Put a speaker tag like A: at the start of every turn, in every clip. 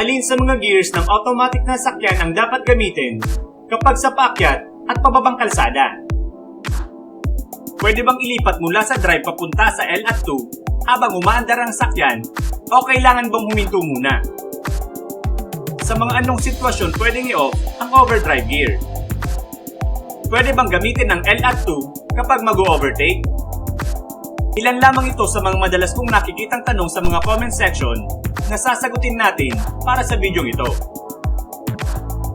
A: alin sa mga gears ng automatic na sakyan ang dapat gamitin kapag sa paakyat at pababang kalsada. Pwede bang ilipat mula sa drive papunta sa L at 2 habang umaandar ang sakyan o kailangan bang huminto muna? Sa mga anong sitwasyon pwedeng i-off ang overdrive gear? Pwede bang gamitin ang L at 2 kapag mag-overtake? Ilan lamang ito sa mga madalas kong nakikitang tanong sa mga comment section na sasagutin natin para sa video ito.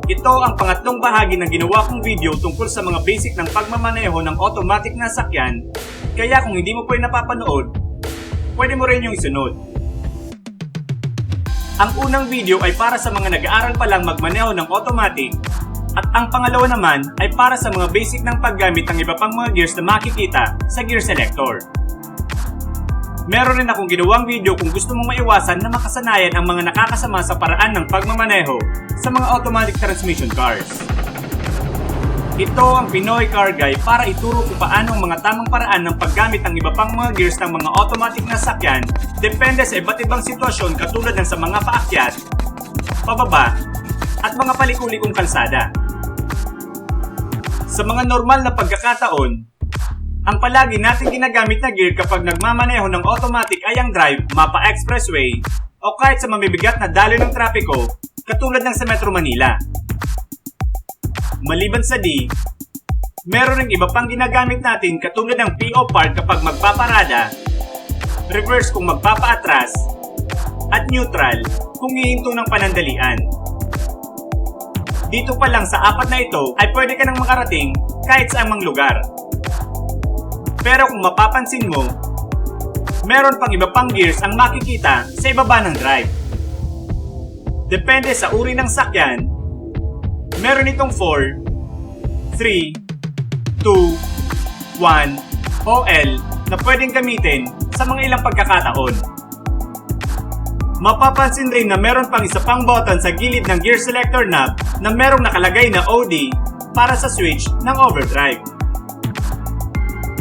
A: Ito ang pangatlong bahagi ng ginawa kong video tungkol sa mga basic ng pagmamaneho ng automatic na sakyan, kaya kung hindi mo yung napapanood, pwede mo rin yung isunod. Ang unang video ay para sa mga nag-aaral pa lang magmaneho ng automatic at ang pangalawa naman ay para sa mga basic ng paggamit ng iba pang mga gears na makikita sa gear selector. Meron rin akong ginawang video kung gusto mong maiwasan na makasanayan ang mga nakakasama sa paraan ng pagmamaneho sa mga automatic transmission cars. Ito ang Pinoy Car Guy para ituro kung paano ang mga tamang paraan ng paggamit ng iba pang mga gears ng mga automatic na sakyan depende sa iba't ibang sitwasyon katulad ng sa mga paakyat, pababa, at mga palikulikong kalsada. Sa mga normal na pagkakataon, ang palagi natin ginagamit na gear kapag nagmamaneho ng automatic ay ang drive, mapa expressway, o kahit sa mamibigat na daloy ng trapiko, katulad ng sa Metro Manila. Maliban sa D, meron ring iba pang ginagamit natin katulad ng PO part kapag magpaparada, reverse kung magpapaatras, at neutral kung hihinto ng panandalian. Dito pa lang sa apat na ito ay pwede ka nang makarating kahit sa amang lugar. Pero kung mapapansin mo, meron pang iba pang gears ang makikita sa ibaba ng drive. Depende sa uri ng sakyan, meron itong 4, 3, 2, 1, o L na pwedeng gamitin sa mga ilang pagkakataon. Mapapansin rin na meron pang isa pang button sa gilid ng gear selector knob na merong nakalagay na OD para sa switch ng overdrive.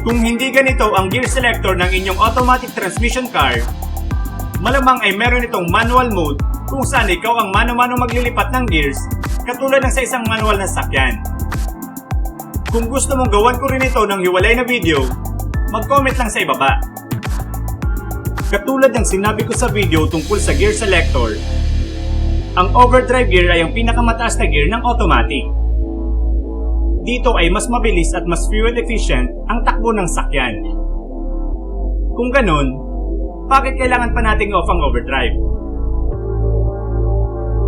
A: Kung hindi ganito ang gear selector ng inyong automatic transmission car, malamang ay meron itong manual mode kung saan ikaw ang mano-mano maglilipat ng gears katulad ng sa isang manual na sakyan. Kung gusto mong gawan ko rin ito ng hiwalay na video, mag-comment lang sa ibaba. Katulad ng sinabi ko sa video tungkol sa gear selector, ang overdrive gear ay ang pinakamataas na gear ng automatic. Dito ay mas mabilis at mas fuel efficient ang takbo ng sakyan. Kung ganun, bakit kailangan pa nating off ang overdrive?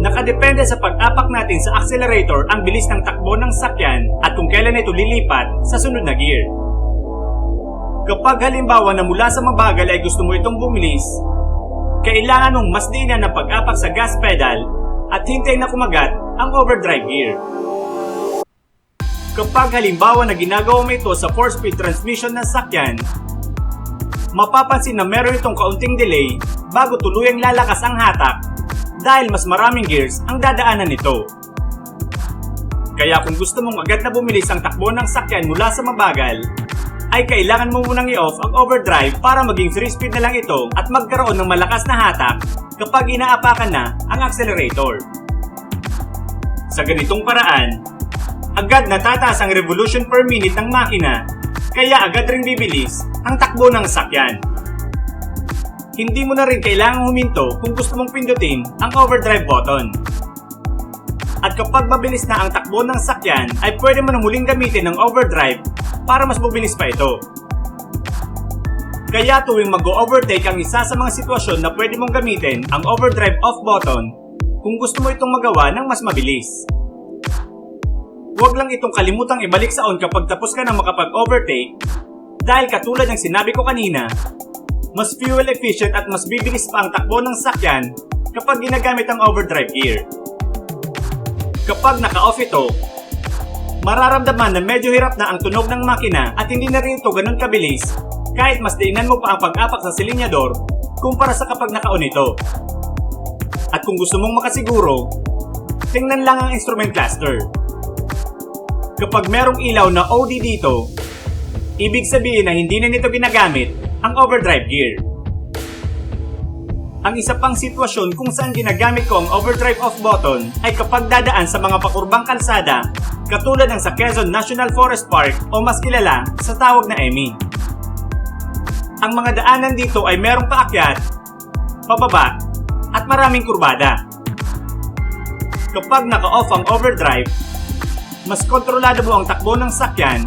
A: Nakadepende sa pag-apak natin sa accelerator ang bilis ng takbo ng sakyan at kung kailan ito lilipat sa sunod na gear. Kapag halimbawa na mula sa mabagal ay gusto mo itong bumilis, kailangan mong mas diinan ng pag-apak sa gas pedal at hintay na kumagat ang overdrive gear. Kapag halimbawa na ginagawa mo ito sa 4-speed transmission ng sakyan, mapapansin na meron itong kaunting delay bago tuluyang lalakas ang hatak dahil mas maraming gears ang dadaanan nito. Kaya kung gusto mong agad na bumilis ang takbo ng sakyan mula sa mabagal, ay kailangan mo munang i-off ang overdrive para maging 3 speed na lang ito at magkaroon ng malakas na hatak kapag inaapakan na ang accelerator. Sa ganitong paraan, agad natataas ang revolution per minute ng makina kaya agad ring bibilis ang takbo ng sakyan. Hindi mo na rin kailangang huminto kung gusto mong pindutin ang overdrive button. At kapag mabilis na ang takbo ng sakyan ay pwede mo na muling gamitin ang overdrive para mas mabilis pa ito. Kaya tuwing mag-overtake ang isa sa mga sitwasyon na pwede mong gamitin ang overdrive off button kung gusto mo itong magawa ng mas mabilis. Huwag lang itong kalimutang ibalik sa on kapag tapos ka na makapag-overtake dahil katulad ng sinabi ko kanina, mas fuel efficient at mas bibilis pa ang takbo ng sakyan kapag ginagamit ang overdrive gear. Kapag naka-off ito, mararamdaman na medyo hirap na ang tunog ng makina at hindi na rin ito ganun kabilis kahit mas diinan mo pa ang pag-apak sa silinyador kumpara sa kapag naka-on ito. At kung gusto mong makasiguro, tingnan lang ang instrument cluster. Kapag merong ilaw na OD dito, ibig sabihin na hindi na nito ginagamit ang overdrive gear. Ang isa pang sitwasyon kung saan ginagamit ko ang overdrive off button ay kapag dadaan sa mga pakurbang kalsada katulad ng sa Quezon National Forest Park o mas kilala sa tawag na EMI. Ang mga daanan dito ay merong paakyat, pababa, at maraming kurbada. Kapag naka-off ang overdrive, mas kontrolado mo ang takbo ng sakyan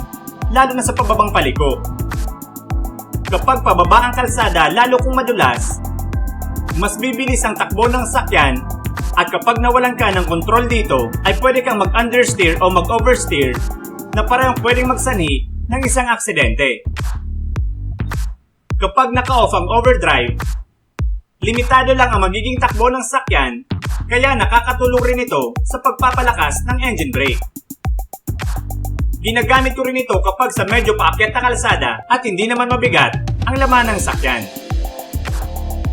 A: lalo na sa pababang paliko. Kapag pababa ang kalsada lalo kung madulas, mas bibilis ang takbo ng sakyan at kapag nawalan ka ng control dito ay pwede kang mag-understeer o mag-oversteer na parang pwedeng magsanhi ng isang aksidente. Kapag naka-off ang overdrive, limitado lang ang magiging takbo ng sakyan kaya nakakatulong rin ito sa pagpapalakas ng engine brake. Ginagamit ko rin ito kapag sa medyo paakyat na kalsada at hindi naman mabigat ang laman ng sakyan.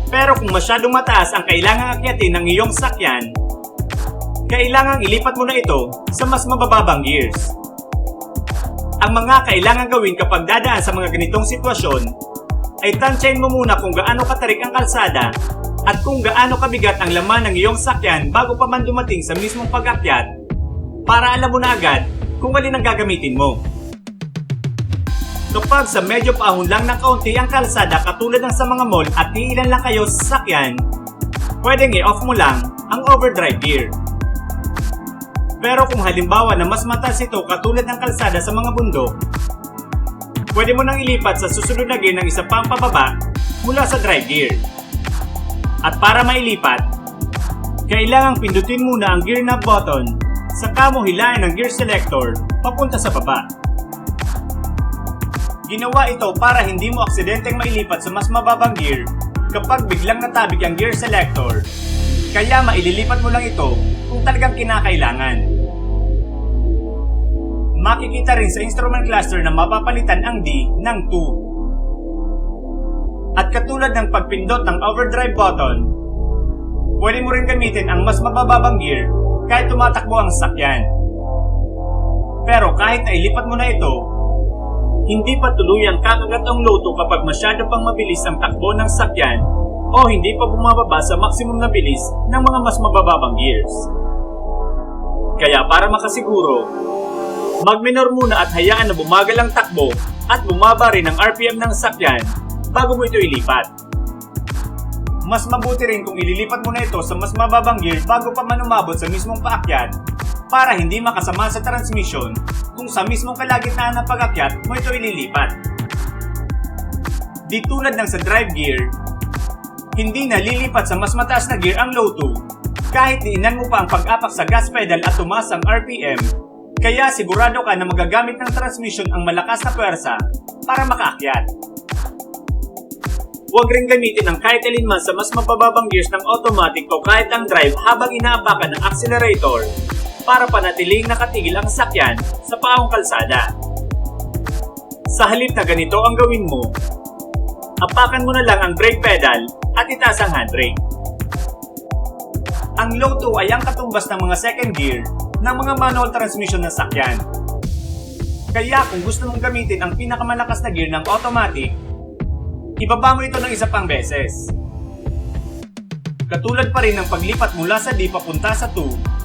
A: Pero kung masyadong mataas ang kailangang akyatin ng iyong sakyan, kailangang ilipat mo na ito sa mas mabababang gears. Ang mga kailangan gawin kapag dadaan sa mga ganitong sitwasyon ay tansyahin mo muna kung gaano katarik ang kalsada at kung gaano kabigat ang laman ng iyong sakyan bago pa man dumating sa mismong pag-akyat para alam mo na agad kung alin ang gagamitin mo. Kapag sa medyo paahon lang ng kaunti ang kalsada katulad ng sa mga mall at iilan lang kayo sa sasakyan, pwedeng i-off mo lang ang overdrive gear. Pero kung halimbawa na mas mataas ito katulad ng kalsada sa mga bundok, pwede mo nang ilipat sa susunod na gear ng isa pang pababa mula sa drive gear. At para mailipat, kailangang pindutin muna ang gear knob button saka mo hilain ang gear selector papunta sa baba. Ginawa ito para hindi mo aksidenteng mailipat sa mas mababang gear kapag biglang natabig ang gear selector. Kaya maililipat mo lang ito kung talagang kinakailangan. Makikita rin sa instrument cluster na mapapalitan ang D ng 2. At katulad ng pagpindot ng overdrive button, pwede mo rin gamitin ang mas mabababang gear kahit tumatakbo ang sakyan. Pero kahit na ilipat mo na ito, hindi pa tuluyang kakagat ang loto kapag masyado pang mabilis ang takbo ng sakyan o hindi pa bumababa sa maximum na bilis ng mga mas mabababang gears. Kaya para makasiguro, magminor muna at hayaan na bumagal ang takbo at bumaba rin ang RPM ng sakyan bago mo ito ilipat. Mas mabuti rin kung ililipat mo na ito sa mas mababang gear bago pa man umabot sa mismong paakyat para hindi makasama sa transmission kung sa mismong kalagitnaan ng pag-akyat mo ito ililipat. Di tulad ng sa drive gear, hindi na lilipat sa mas mataas na gear ang low 2 kahit diinan mo pa ang pag-apak sa gas pedal at tumas ang RPM, kaya sigurado ka na magagamit ng transmission ang malakas na pwersa para makaakyat. Huwag rin gamitin ang kahit alinman sa mas mabababang gears ng automatic o kahit ang drive habang inaapakan ng accelerator para panatiling nakatigil ang sakyan sa paong kalsada. Sa halip na ganito ang gawin mo, apakan mo na lang ang brake pedal at itaas ang handbrake. Ang low 2 ay ang katumbas ng mga second gear ng mga manual transmission ng sakyan. Kaya kung gusto mong gamitin ang pinakamalakas na gear ng automatic, ibaba mo ito ng isa pang beses. Katulad pa rin ng paglipat mula sa D papunta sa 2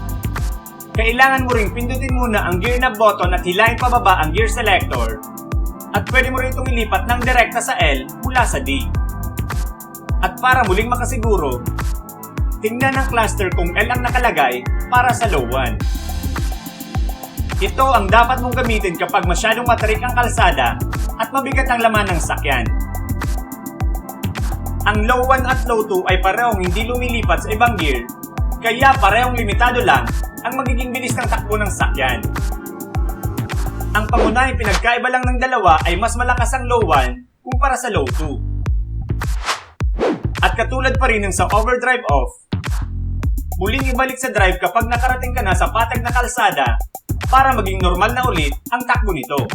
A: kailangan mo ring pindutin muna ang gear knob button at hilahin pababa ang gear selector. At pwede mo rin itong ilipat ng direkta sa L mula sa D. At para muling makasiguro, tingnan ang cluster kung L ang nakalagay para sa low 1. Ito ang dapat mong gamitin kapag masyadong matarik ang kalsada at mabigat ang laman ng sakyan. Ang low 1 at low 2 ay parehong hindi lumilipat sa ibang gear, kaya parehong limitado lang ang magiging bilis ng takbo ng sakyan. Ang pangunahing pinagkaiba lang ng dalawa ay mas malakas ang low 1 kumpara sa low 2. At katulad pa rin ng sa overdrive off, muling ibalik sa drive kapag nakarating ka na sa patag na kalsada para maging normal na ulit ang takbo nito.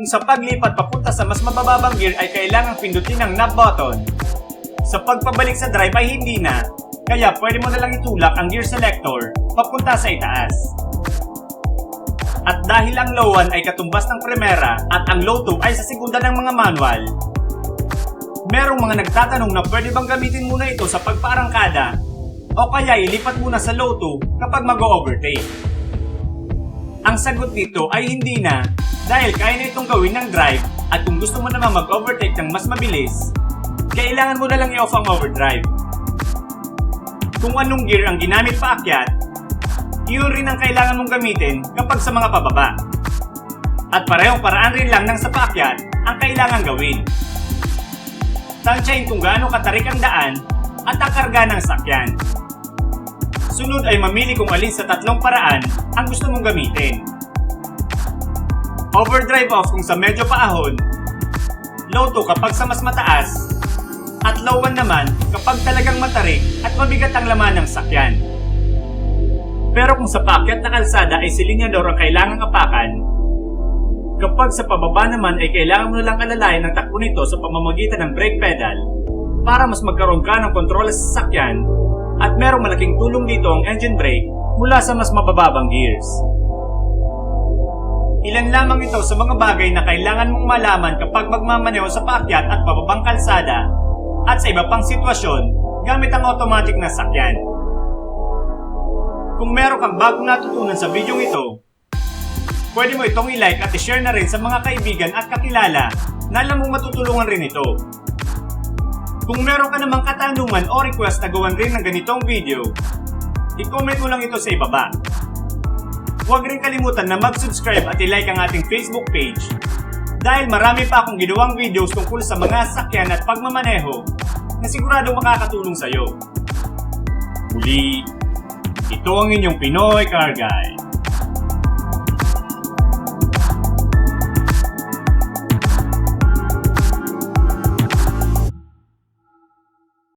A: Kung sa paglipat papunta sa mas mabababang gear ay kailangang pindutin ang knob button, sa pagpabalik sa drive ay hindi na kaya pwede mo na lang itulak ang gear selector papunta sa itaas. At dahil ang low 1 ay katumbas ng primera at ang low 2 ay sa segunda ng mga manual, merong mga nagtatanong na pwede bang gamitin muna ito sa pagpaarangkada o kaya ilipat muna sa low 2 kapag mag-overtake. Ang sagot dito ay hindi na dahil kaya na itong gawin ng drive at kung gusto mo naman mag-overtake ng mas mabilis, kailangan mo na lang i-off ang overdrive. Kung anong gear ang ginamit paakyat, iyon rin ang kailangan mong gamitin kapag sa mga pababa. At parehong paraan rin lang ng sa paakyat ang kailangan gawin. Tansyahin kung gaano katarik ang daan at ang karga ng sakyan. Sunod ay mamili kung alin sa tatlong paraan ang gusto mong gamitin. Overdrive off kung sa medyo paahon, low 2 kapag sa mas mataas, at low 1 naman kapag talagang matarik at mabigat ang laman ng sakyan. Pero kung sa paakyat na kalsada ay silinyador ang kailangang apakan, kapag sa pababa naman ay kailangan mo lang alalayan ang takbo nito sa pamamagitan ng brake pedal para mas magkaroon ka ng kontrol sa sasakyan at merong malaking tulong dito ang engine brake mula sa mas mabababang gears. Ilan lamang ito sa mga bagay na kailangan mong malaman kapag magmamaneho sa paakyat at pababang kalsada at sa iba pang sitwasyon gamit ang automatic na sakyan. Kung meron kang bagong natutunan sa video ito, pwede mo itong i-like at i-share na rin sa mga kaibigan at kakilala na alam mong matutulungan rin ito. Kung meron ka namang katanungan o request na gawan rin ng ganitong video, i-comment mo lang ito sa ibaba. Huwag rin kalimutan na mag-subscribe at i-like ang ating Facebook page dahil marami pa akong ginawang videos tungkol sa mga sakyan at pagmamaneho na siguradong makakatulong sa iyo. Muli, ito ang inyong Pinoy Car Guy.